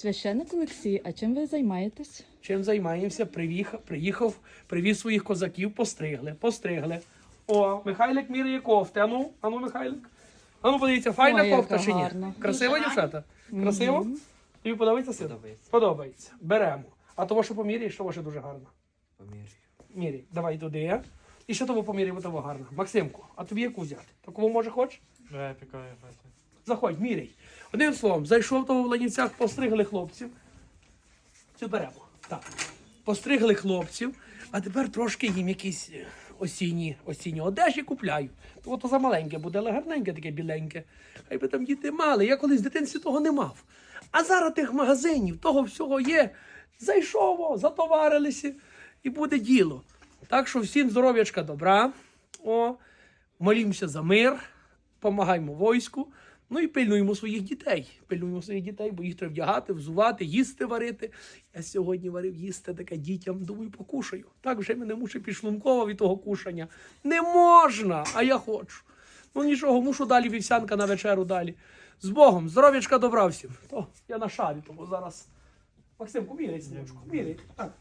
Священник Олексій, а чим ви займаєтесь? Чим займаємося? Приїхав, приїхав, привіз своїх козаків, постригли, постригли. О, Михайлик міряє кофти. Ану, ану, Михайлик. Ану, подивіться, файна Ой, яка кофта чи ні? гарна. Красива дівчата? Красиво? Тобі подобається син? Подобається. Подобається. Беремо. А того, що поміряєш, що ваше дуже гарно. Поміряю. Міряй, давай туди. І що того поміряй, бо того гарно. Максимку, а тобі яку взяти? Таку може хочеш? Да, пікаю. Заходь, міряй. Одним словом, зайшов того в Ленівцях, постригли хлопців. Цю беремо. Так. Постригли хлопців, а тепер трошки їм якісь е, осінні, осінні одежі купляю. То ото замаленьке буде, але гарненьке таке біленьке. Хай би там діти мали. Я колись в дитинстві того не мав. А зараз тих магазинів, того всього є. Зайшов, затоварилися і буде діло. Так що всім здоров'ячка добра. О, молімося за мир, помагаємо війську. Ну і пильнуємо своїх дітей. Пильнуємо своїх дітей, бо їх треба вдягати, взувати, їсти варити. Я сьогодні варив їсти таке дітям, думаю, покушаю. Так вже мене мушу підшлунково від того кушання. Не можна, а я хочу. Ну нічого, мушу далі вівсянка на вечеру далі. З Богом, здоров'ячка добра всім. То я на шарі, тому зараз. Максимку, міряй, синочку, міряй. Так.